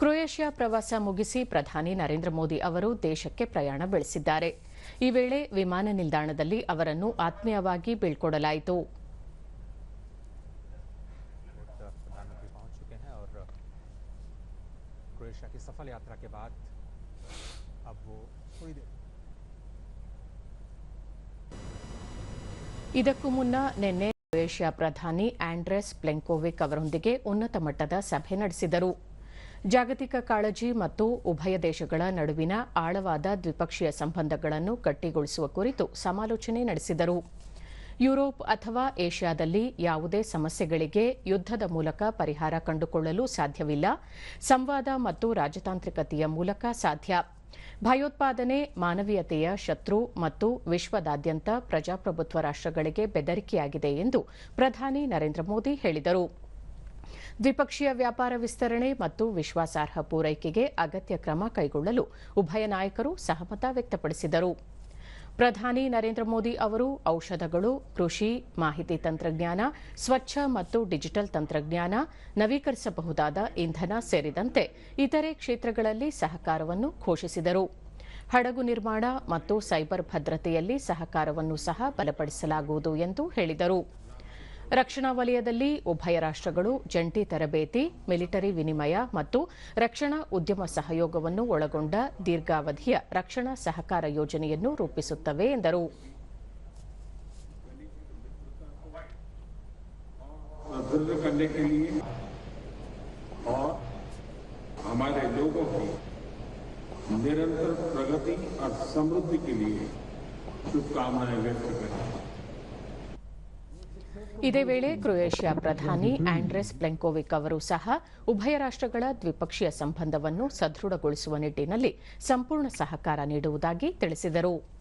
Croatia ಪ್ರವಾಸ ಮುಗಿಸಿ ಪ್ರಧಾನಿ ನರೇಂದ್ರ ಮೋದಿ ಅವರು ದೇಶಕ್ಕೆ ಪ್ರಯಾಣ ಬೆಳೆಸಿದ್ದಾರೆ. ಈ ವೇಳೆ ವಿಮಾನ ನಿಲ್ದಾಣದಲ್ಲಿ ಅವರನ್ನು ಆತ್ಮೀಯವಾಗಿ ಬೀಳ್ಕೊಡಲಾಯಿತು. ಇದಕ್ಕೂ ಮುನ್ನ ನಿನ್ನೆ ಕ್ರೊಯೇಷ್ಯಾ ಪ್ರಧಾನಿ ಆಂಡ್ರೆಸ್ ಪ್ಲೆಂಕೋವಿಕ್ ಅವರೊಂದಿಗೆ ಉನ್ನತ ಮಟ್ಟದ ಸಭೆ ನಡೆಸಿದರು. ಜಾಗತಿಕ ಕಾಳಜಿ ಮತ್ತು ಉಭಯ ದೇಶಗಳ ನಡುವಿನ ಆಳವಾದ ದ್ವಿಪಕ್ಷೀಯ ಸಂಬಂಧಗಳನ್ನು ಗಟ್ಟಿಗೊಳಿಸುವ ಕುರಿತು ಸಮಾಲೋಚನೆ ನಡೆಸಿದರು. ಯುರೋಪ್ ಅಥವಾ ಏಷ್ಯಾದಲ್ಲಿ ಯಾವುದೇ ಸಮಸ್ಯೆಗಳಿಗೆ ಯುದ್ದದ ಮೂಲಕ ಪರಿಹಾರ ಕಂಡುಕೊಳ್ಳಲು ಸಾಧ್ಯವಿಲ್ಲ. ಸಂವಾದ ಮತ್ತು ರಾಜತಾಂತ್ರಿಕತೆಯ ಮೂಲಕ ಸಾಧ್ಯ. ಭಯೋತ್ಪಾದನೆ, ಮಾನವೀಯತೆಯ ಶತ್ರು ಮತ್ತು ವಿಶ್ವದಾದ್ಯಂತ ಪ್ರಜಾಪ್ರಭುತ್ವ ರಾಷ್ಟ್ರಗಳಿಗೆ ಬೆದರಿಕೆಯಾಗಿದೆ ಎಂದು ಪ್ರಧಾನಿ ನರೇಂದ್ರ ಮೋದಿ ಹೇಳಿದರು. ದ್ವಿಪಕ್ಷೀಯ ವ್ಯಾಪಾರ ವಿಸ್ತರಣೆ ಮತ್ತು ವಿಶ್ವಾಸಾರ್ಹ ಪೂರೈಕೆಗೆ ಅಗತ್ಯ ಕ್ರಮ ಕೈಗೊಳ್ಳಲು ಉಭಯ ನಾಯಕರು ಸಹಮತ ವ್ಯಕ್ತಪಡಿಸಿದರು. ಪ್ರಧಾನಿ ನರೇಂದ್ರ ಮೋದಿ ಅವರು ಔಷಧಗಳು, ಕೃಷಿ, ಮಾಹಿತಿ ತಂತ್ರಜ್ಞಾನ, ಸ್ವಚ್ಛ ಮತ್ತು ಡಿಜಿಟಲ್ ತಂತ್ರಜ್ಞಾನ, ನವೀಕರಿಸಬಹುದಾದ ಇಂಧನ ಸೇರಿದಂತೆ ಇತರೆ ಕ್ಷೇತ್ರಗಳಲ್ಲಿ ಸಹಕಾರವನ್ನು ಘೋಷಿಸಿದರು. ಹಡಗು ನಿರ್ಮಾಣ ಮತ್ತು ಸೈಬರ್ ಭದ್ರತೆಯಲ್ಲಿ ಸಹಕಾರವನ್ನು ಸಹ ಬಲಪಡಿಸಲಾಗುವುದು ಎಂದು ಹೇಳಿದರು. ರಕ್ಷಣಾ ವಲಯದಲ್ಲಿ ಉಭಯ ರಾಷ್ಟ್ರಗಳು ಜಂಟಿ ತರಬೇತಿ ಮಿಲಿಟರಿ ವಿನಿಮಯ ಮತ್ತು ರಕ್ಷಣಾ ಉದ್ಯಮ ಸಹಯೋಗವನ್ನು ಒಳಗೊಂಡ ದೀರ್ಘಾವಧಿಯ ರಕ್ಷಣಾ ಸಹಕಾರ ಯೋಜನೆಯನ್ನು ರೂಪಿಸುತ್ತವೆ ಎಂದರು दृढ़ करने के लिए और हमारे लोगों की निरंतर प्रगति और समृद्धि के लिए शुभकामनाएं व्यक्त करें ಇದೇ ವೇಳೆ ಕ್ರೊಯೇಷ್ಯಾ ಪ್ರಧಾನಿ ಆಂಡ್ರೆಸ್ ಪ್ಲೆಂಕೋವಿಕ್ ಅವರು ಸಹ ಉಭಯ ರಾಷ್ಟಗಳ ದ್ವಿಪಕ್ಷೀಯ ಸಂಬಂಧವನ್ನು ಸದೃಢಗೊಳಿಸುವ ನಿಟ್ಟಿನಲ್ಲಿ ಸಂಪೂರ್ಣ ಸಹಕಾರ ನೀಡುವುದಾಗಿ ತಿಳಿಸಿದರು.